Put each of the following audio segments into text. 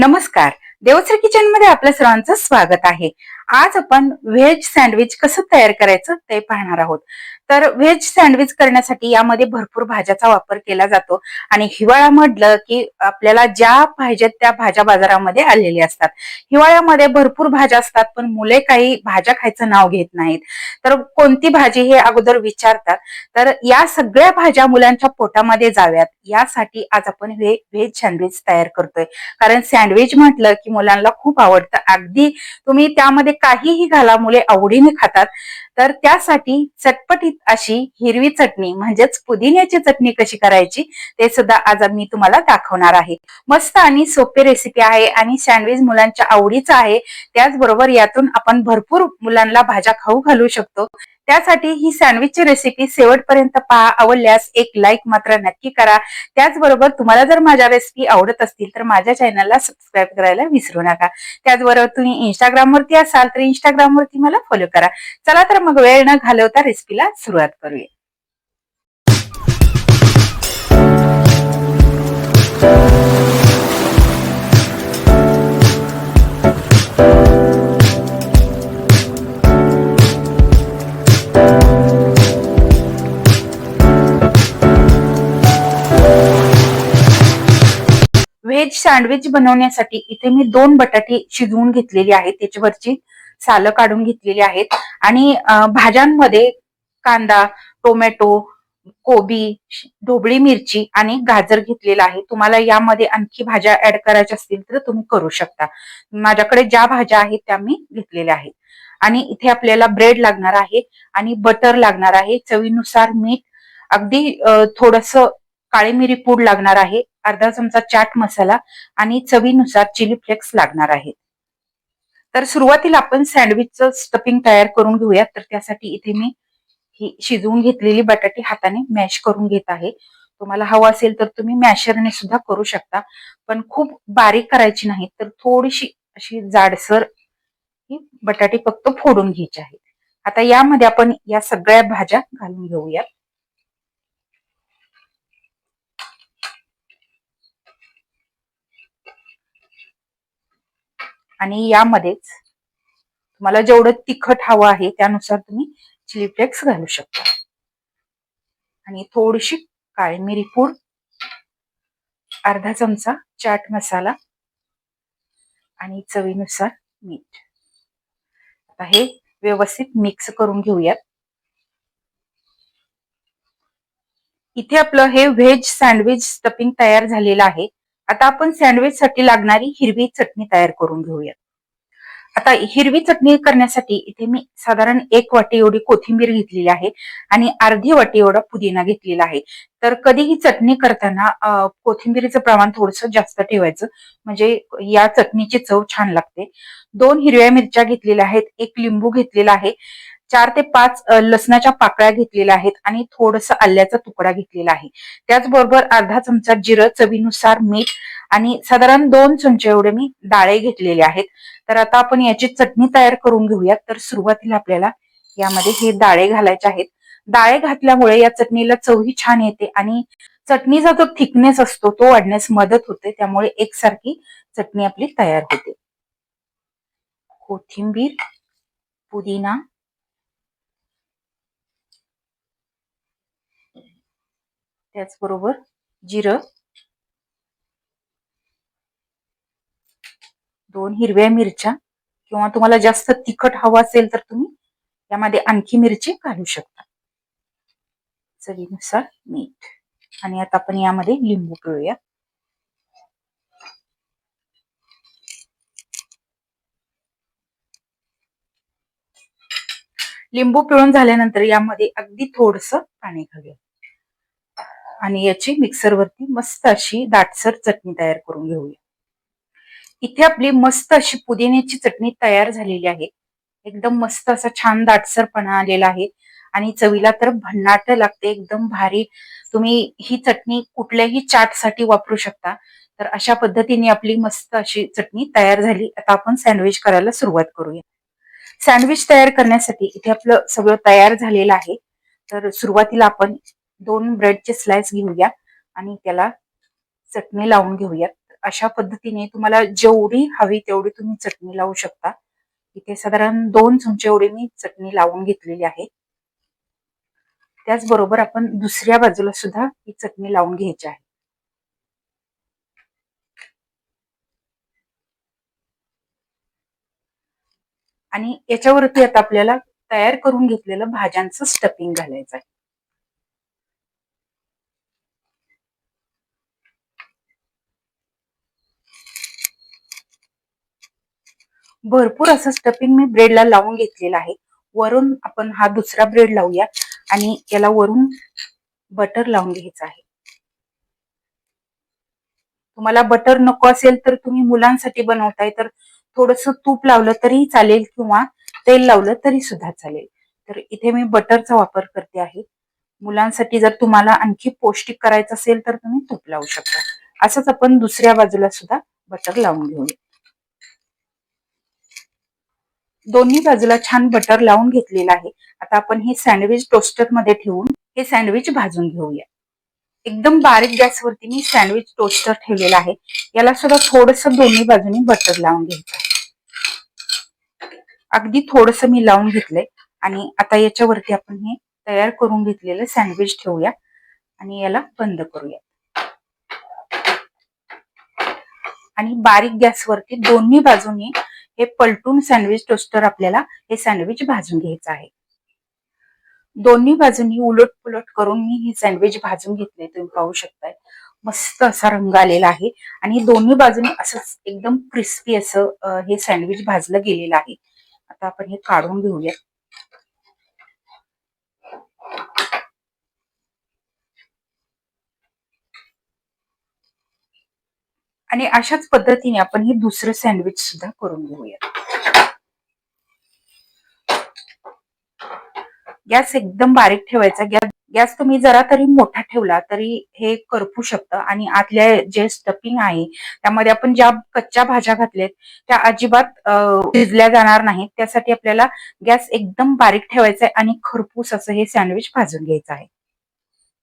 नमस्कार. देवसर किचनमध्ये आपल्या सर्वांचं स्वागत आहे. आज आपण व्हेज सँडविच कसं तयार करायचं ते पाहणार आहोत. तर व्हेज सँडविच करण्यासाठी यामध्ये भरपूर भाज्याचा वापर केला जातो. आणि हिवाळा म्हटलं की आपल्याला ज्या पाहिजेत त्या भाज्या बाजारामध्ये आलेल्या असतात. हिवाळ्यामध्ये भरपूर भाज्या असतात पण मुले काही भाज्या खायचं नाव घेत नाहीत. तर कोणती भाजी हे अगोदर विचारतात. तर या सगळ्या भाज्या मुलांच्या पोटामध्ये जाव्यात. यासाठी आज आपण हे व्हेज सँडविच तयार करतोय. कारण सँडविच म्हटलं की मुलांना खूप आवडतं. अगदी तुम्ही त्यामध्ये काहीही घाला मुले आवडीने खातात. तर त्यासाठी चटपटीत अशी हिरवी चटणी म्हणजेच पुदिन्याची चटणी कशी करायची ते सुद्धा आज मी तुम्हाला दाखवणार आहे. मस्त आणि सोपी रेसिपी आहे आणि सँडविच मुलांच्या आवडीचं आहे. त्याचबरोबर यातून आपण भरपूर मुलांना भाज्या खाऊ घालू शकतो. त्यासाठी ही सँडविचची रेसिपी शेवटपर्यंत पहा. आवडल्यास एक लाईक मात्र नक्की करा. त्याचबरोबर तुम्हाला जर माझ्या रेसिपी आवडत असतील तर माझ्या चॅनलला सबस्क्राईब करायला विसरू नका. त्याचबरोबर तुम्ही इंस्टाग्रामवरती असाल तर इंस्टाग्रामवरती मला फॉलो करा. चला तर मग वेळ न घालवता रेसिपीला सुरुवात करूया. सँडविच बनवण्यासाठी इथे मी दोन बटाटे शिजवून घेतलेली आहेत. त्याच्यावरची सालं काढून घेतलेली आहेत. आणि भाज्यांमध्ये कांदा टोमॅटो कोबी ढोबळी मिरची आणि गाजर घेतलेला आहे. तुम्हाला यामध्ये आणखी भाज्या ऍड करायच्या असतील तर तुम्ही करू शकता. माझ्याकडे ज्या भाज्या आहेत त्या मी घेतलेल्या आहेत. आणि इथे आपल्याला ब्रेड लागणार आहे आणि बटर लागणार आहे. चवीनुसार मीठ अगदी थोडस काळी मिरी पूड लागणार आहे. अर्धा चमचा चाट मसाला आणि चवीनुसार चिली फ्लेक्स लागणार आहेत. तर सुरुवातीला आपण सँडविचचं स्टफिंग तयार करून घेऊयात तर त्यासाठी इथे मी ही शिजवून घेतलेली बटाटे हाताने मॅश करून घेत आहे. तुम्हाला हवं असेल तर तुम्ही मॅशरने सुद्धा करू शकता. पण खूप बारीक करायची नाही तर थोडीशी अशी जाडसर ही बटाटे फक्त फोडून घ्यायची आहे आता यामध्ये आपण या सगळ्या भाज्या घालून घेऊयात. आणि यामध्येच तुम्हाला जेवढं तिखट हवं आहे त्यानुसार तुम्ही चिली फ्लेक्स घालू शकता. आणि थोडीशी काळी मिरी पूड अर्धा चमचा चाट मसाला आणि चवीनुसार मीठ. आता हे व्यवस्थित मिक्स करून घेऊयात. इथे आपलं हे व्हेज सँडविच स्टपिंग तयार झालेलं आहे. आता आपण सँडविच साठी लागणारी हिरवी चटणी तयार करून घेऊयात. आता हिरवी चटणी करण्यासाठी इथे मी साधारण एक वाटी एवढी कोथिंबीर घेतलेली आहे आणि अर्धी वाटी एवढा पुदिना घेतलेला आहे. तर कधी ही चटणी करताना कोथिंबीरीचं प्रमाण थोडस जास्त ठेवायचं. म्हणजे या चटणीची चव छान लागते. दोन हिरव्या मिरच्या घेतलेल्या आहेत एक लिंबू घेतलेला आहे. चार ते पाच लसणाच्या पाकळ्या घेतलेल्या आहेत आणि थोडस आल्याचा तुकडा घेतलेला आहे. त्याचबरोबर अर्धा चमचा जिरं चवीनुसार मीठ आणि साधारण दोन चमचे एवढे मी डाळे घेतलेले आहेत. तर आता आपण याची चटणी तयार करून घेऊयात. तर सुरुवातीला आपल्याला यामध्ये हे डाळे घालायचे आहेत. डाळे घातल्यामुळे या चटणीला चवही छान येते आणि चटणीचा जो थिकनेस असतो तो वाढण्यास मदत होते. त्यामुळे एकसारखी चटणी आपली तयार होते. कोथिंबीर पुदिना त्याचबरोबर जिरं. दोन हिरव्या मिरच्या. किंवा तुम्हाला जास्त तिखट हवं असेल तर तुम्ही यामध्ये आणखी मिरची घालू शकता. चवीनुसार मीठ. आणि आता आपण यामध्ये लिंबू पिळूया. लिंबू पिळून झाल्यानंतर यामध्ये अगदी थोडस पाणी घालूया. आणि याची मिक्सरवरती मस्त अशी दाटसर चटणी तयार करून घेऊया. इथे आपली मस्त अशी पुदिन्याची चटणी तयार झालेली आहे. एकदम मस्त असा छान दाटसरपणा आलेला आहे. आणि चवीला तर भन्नाट लागते एकदम भारी. तुम्ही ही चटणी कुठल्याही चाटसाठी वापरू शकता. तर अशा पद्धतीने आपली मस्त अशी चटणी तयार झाली. आता आपण सँडविच करायला सुरुवात करूया. सँडविच तयार करण्यासाठी इथे आपलं सगळं तयार झालेलं आहे. तर सुरुवातीला आपण दोन ब्रेडचे स्लाइस घेऊया आणि त्याला चटणी लावून घेऊयात. अशा पद्धतीने तुम्हाला जेवढी हवी तेवढी तुम्ही चटणी लावू शकता. इथे साधारण दोन चमचे एवढी मी चटणी लावून घेतलेली आहे. त्याचबरोबर आपण दुसऱ्या बाजूला सुद्धा ही चटणी लावून घ्यायची आहे. आणि याच्यावरती आता आपल्याला तयार करून घेतलेलं भाज्यांचं स्टफिंग घालायचं आहे. भरपूर असं स्टफिंग मी ब्रेडला लावून घेतलेलं आहे. वरून आपण हा दुसरा ब्रेड लावूया आणि याला वरून बटर लावून घ्यायचं आहे. तुम्हाला बटर नको असेल तर तुम्ही मुलांसाठी बनवताय तर थोडस तूप लावलं तरी चालेल किंवा तेल लावलं तरी सुद्धा चालेल. तर इथे मी बटरचा वापर करते आहे. मुलांसाठी जर तुम्हाला आणखी पौष्टिक करायचं असेल तर तुम्ही तूप लावू शकता. असंच आपण दुसऱ्या बाजूला सुद्धा बटर लावून घेऊया. दोन्ही बाजूला छान बटर लावून घेतलेलं आहे. आता आपण हे सँडविच टोस्टरमध्ये ठेवून हे सँडविच भाजून घेऊया. एकदम बारीक गॅसवरती मी सँडविच टोस्टर ठेवलेला आहे. याला सुद्धा थोडस दोन्ही बाजूनी बटर लावून घ्यायचं अगदी थोडस मी लावून घेतलंय. आणि आता याच्यावरती आपण हे तयार करून घेतलेलं सँडविच ठेवूया. आणि याला बंद करूया. आणि बारीक गॅसवरती दोन्ही बाजूनी हे पलटून सँडविच टोस्टर आपल्याला हे सँडविच भाजून घ्यायचं आहे. दोन्ही बाजूनी उलट पुलट करून मी हे सँडविच भाजून घेतले तुम्ही पाहू शकताय. मस्त असा रंग आलेला आहे आणि दोन्ही बाजूनी असंच एकदम क्रिस्पी असं हे सँडविच भाजलं गेलेलं आहे. आता आपण हे काढून घेऊया. आणि अशाच पद्धतीने आपण हे दुसरं सँडविच सुद्धा करून घेऊया गॅस एकदम बारीक ठेवायचा. गॅस गॅस तुम्ही जरा तरी मोठा ठेवला तरी हे करपू शकतं आणि आतल्या जे स्टफिंग आहे त्यामध्ये आपण ज्या कच्च्या भाज्या घातल्यात त्या अजिबात शिजल्या जाणार नाहीत. त्यासाठी आपल्याला गॅस एकदम बारीक ठेवायचा आहे आणि खरपूस असं हे सँडविच भाजून घ्यायचं आहे.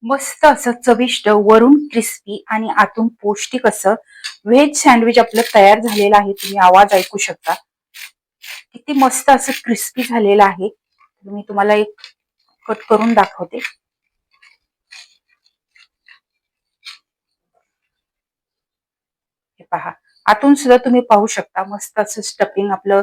मस्त असं चविष्ट वरून क्रिस्पी आणि आतून पौष्टिक असं व्हेज सँडविच आपलं तयार झालेलं आहे. तुम्ही आवाज ऐकू शकता. किती मस्त असं क्रिस्पी झालेलं आहे. मी तुम्हाला एक कट करून दाखवते. हे पहा. आतून सुद्धा तुम्ही पाहू शकता. मस्त असं स्टफिंग आपलं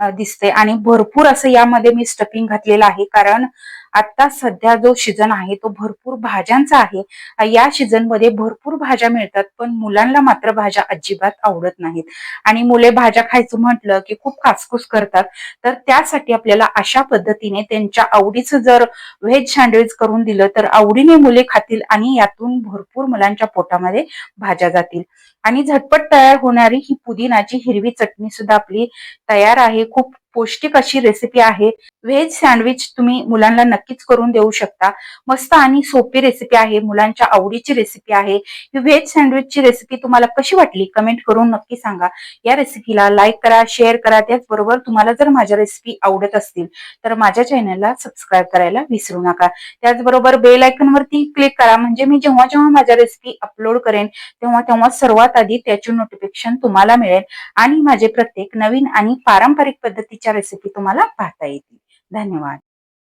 दिसते आणि भरपूर असं यामध्ये मी स्टफिंग घातलेलं आहे. कारण आता सध्या जो सीझन आहे तो भरपूर भाज्यांचा आहे. या सीझनमध्ये भरपूर भाज्या मिळतात पण मुलांना मात्र भाज्या अजिबात आवडत नाहीत. आणि मुले भाज्या खायचं म्हटलं की खूप कासकूस करतात. तर त्यासाठी आपल्याला अशा पद्धतीने त्यांच्या आवडीचं जर व्हेज सँडविच करून दिलं तर आवडीने मुले खातील आणि यातून भरपूर मुलांच्या पोटामध्ये भाज्या जातील. आणि झटपट तयार होणारी ही पुदिनाची हिरवी चटणी सुद्धा आपली तयार आहे. खूप पौष्टिक अशी रेसिपी आहे. व्हेज सँडविच तुम्ही मुलांना नक्कीच करून देऊ शकता. मस्त आणि सोपी रेसिपी आहे. मुलांच्या आवडीची रेसिपी आहे. ही व्हेज सँडविचची रेसिपी तुम्हाला कशी वाटली? कमेंट करून नक्की सांगा. या रेसिपीला लाईक करा शेअर करा. त्याचबरोबर तुम्हाला जर माझ्या रेसिपी आवडत असतील तर माझ्या चॅनलला सबस्क्राईब करायला विसरू नका. त्याचबरोबर बेल आयकनवरती क्लिक करा. म्हणजे मी जेव्हा जेव्हा माझ्या रेसिपी अपलोड करेन तेव्हा तेव्हा सर्वात आधी त्याचे नोटिफिकेशन तुम्हाला मिळेल. आणि माझे प्रत्येक नवीन आणि पारंपरिक पद्धतीचे रेसिपी तुम्हाला पाहता येतील. धन्यवाद.